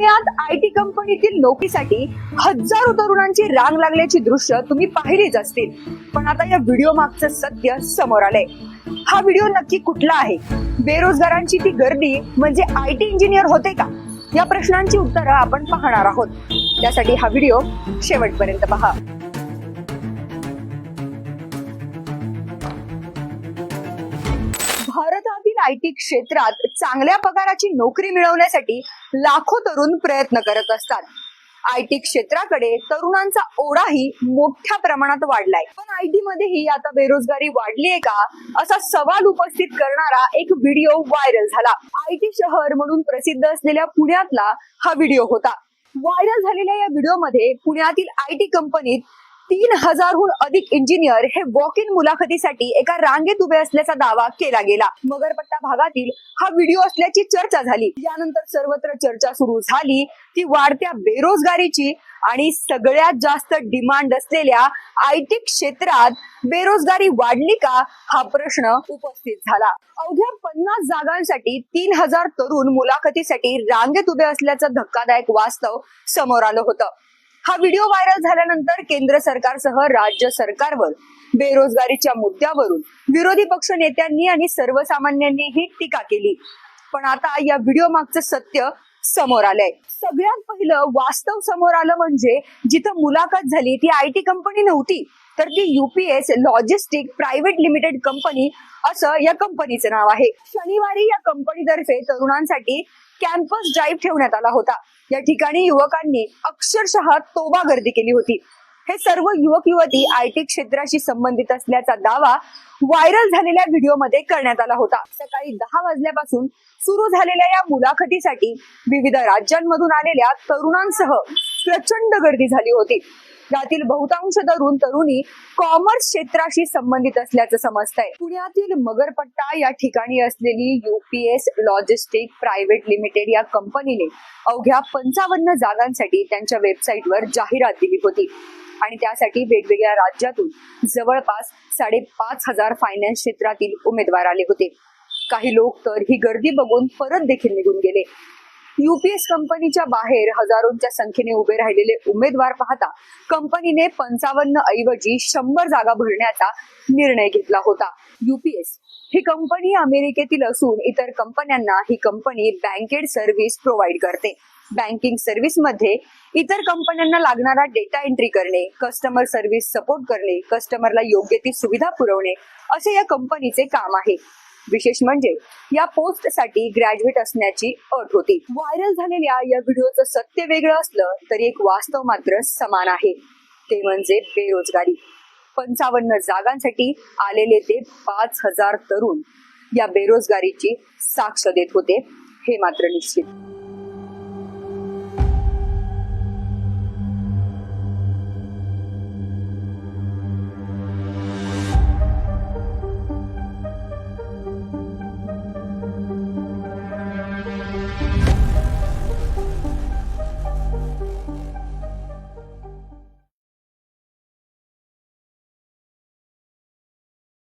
पुण्यात I T कंपनीतील नोकरीसाठी हजारो तरुणांची रांग लागल्याची दृश्य तुम्ही पाहिलीच असतील. पण आता या व्हिडिओ मागचं सत्य समोर आलंय. हा व्हिडिओ नक्की कुठला आहे? बेरोजगारांची ती गर्दी म्हणजे आय टी इंजिनियर होते का? या प्रश्नांची उत्तरं आपण पाहणार आहोत. त्यासाठी हा व्हिडिओ शेवटपर्यंत पहा. आयटी क्षेत्रात चांगल्या पगाराची नोकरी मिळवण्यासाठी लाखो तरुण प्रयत्न करत असतात. आयटी क्षेत्राकडे तरुणांचा ओढाही मोठ्या प्रमाणात वाढलाय. पण आयटी मध्येही आता बेरोजगारी वाढली आहे का? असा सवाल उपस्थित करणारा एक व्हिडिओ व्हायरल झाला. आयटी शहर म्हणून प्रसिद्ध असलेल्या पुण्यातला हा व्हिडिओ होता. व्हायरल झालेल्या या व्हिडिओमध्ये पुण्यातील आयटी कंपनीत तीन हजारहून अधिक इंजिनियर हे वॉक इन मुलाखतीसाठी एका रांगेत उभे असल्याचा दावा केला गेला. मगरपट्टा भागातील हा व्हिडिओ असल्याची चर्चा झाली. यानंतर सर्वत्र चर्चा सुरू झाली ती वाढत्या बेरोजगारीची आणि सगळ्यात जास्त डिमांड असलेल्या आय टी क्षेत्रात बेरोजगारी वाढली का? हा प्रश्न उपस्थित झाला. अवघ्या पन्नास जागांसाठी तीन हजार तरुण मुलाखतीसाठी रांगेत उभे असल्याचं धक्कादायक वास्तव समोर आलं होतं. हा व्हिडिओ व्हायरल झाल्यानंतर केंद्र सरकारसह राज्य सरकारवर बेरोजगारीच्या मुद्द्यावरून विरोधी पक्ष नेत्यांनी आणि सर्वसामान्यांनीही टीका केली. पण आता या व्हिडिओ मागचं सत्य समोर आलंय. सगळ्यात पहिलं वास्तव समोर आलं म्हणजे जिथं मुलाखत झाली ती आय टी कंपनी नव्हती तर ती UPS logistic private limited company असं या कंपनीचं नाव आहे. शनिवारी या कंपनीतर्फे तरुणांसाठी कॅम्पस ड्राईव्ह ठेवण्यात आला होता. या ठिकाणी युवकांनी अक्षरशः तोबा गर्दी केली होती. हे सर्व युवक युवती आय टी क्षेत्राशी संबंधित असल्याचा दावा व्हायरल झालेल्या व्हिडिओमध्ये करण्यात आला होता. सकाळी दहा वाजल्यापासून सुरू झालेल्या या मुलाखतीसाठी विविध राज्यांमधून आलेल्या तरुणांसह प्रचंड गर्दी झाली होती. यातील बहुतांश तरुण तरुणी कॉमर्स क्षेत्राशी संबंधित असल्याचं समजतंय. पुण्यातील मगरपट्टा या ठिकाणी असलेली युपीएस लॉजिस्टिक प्रायव्हेट लिमिटेड या कंपनीने अवघ्या पंचावन्न जागांसाठी त्यांच्या वेबसाईटवर जाहिरात दिली होती. आणि त्यासाठी वेगवेगळ्या राज्यातून जवळपास साडेपाच हजार फायनान्स क्षेत्रातील उमेदवार आले होते. काही लोक तर ही गर्दी बघून परत देखील निघून गेले. युपीएस कंपनीच्या बाहेर हजारोंच्या संख्येने उभे राहिलेले उमेदवार पाहता कंपनीने पंचावन्न ऐवजी शंभर जागा भरण्याचा निर्णय घेतला होता. युपीएस ही कंपनी अमेरिकेतील असून इतर कंपन्यांना ही कंपनी बँकेड सर्व्हिस प्रोव्हाइड करते. बँकिंग सर्व्हिसमध्ये इतर कंपन्यांना लागणारा डेटा एंट्री करणे कस्टमर सर्व्हिस सपोर्ट करणे कस्टमरला योग्य ती सुविधा पुरवणे असे या कंपनीचे काम आहे. विशेष म्हणजे या पोस्टसाठी ग्रॅज्युएट असण्याची अट होती. व्हायरल झालेल्या या व्हिडिओचं सत्य वेगळं असलं तरी एक वास्तव मात्र समान आहे. ते म्हणजे बेरोजगारी. पंचावन्न जागांसाठी आलेले ते पाच हजार तरुण या बेरोजगारीची साक्ष देत होते हे मात्र निश्चित.